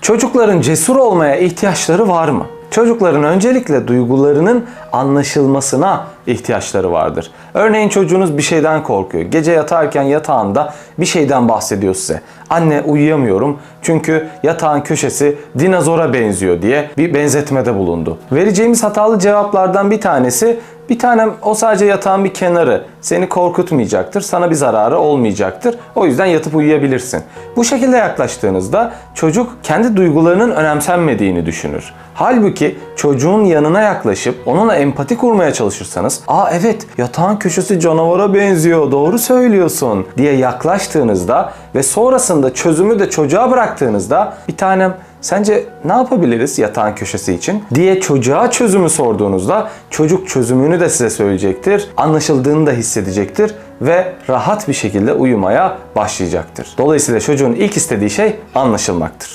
Çocukların cesur olmaya ihtiyaçları var mı? Çocukların öncelikle duygularının anlaşılmasına ihtiyaçları vardır. Örneğin çocuğunuz bir şeyden korkuyor. Gece yatarken yatağında bir şeyden bahsediyor size. Anne uyuyamıyorum çünkü yatağın köşesi dinozora benziyor diye bir benzetmede bulundu. Vereceğimiz hatalı cevaplardan bir tanesi bir tanem o sadece yatağın bir kenarı. Seni korkutmayacaktır. Sana bir zararı olmayacaktır. O yüzden yatıp uyuyabilirsin. Bu şekilde yaklaştığınızda çocuk kendi duygularının önemsenmediğini düşünür. Halbuki çocuğun yanına yaklaşıp onunla empati kurmaya çalışırsanız "Aa evet yatağın köşesi canavara benziyor. Doğru söylüyorsun." diye yaklaştığınızda ve sonrasında çözümü de çocuğa bıraktığınızda bir tanem Sence ne yapabiliriz yatağın köşesi için diye çocuğa çözümü sorduğunuzda çocuk çözümünü de size söyleyecektir. Anlaşıldığını da hissedecektir ve rahat bir şekilde uyumaya başlayacaktır. Dolayısıyla çocuğun ilk istediği şey anlaşılmaktır.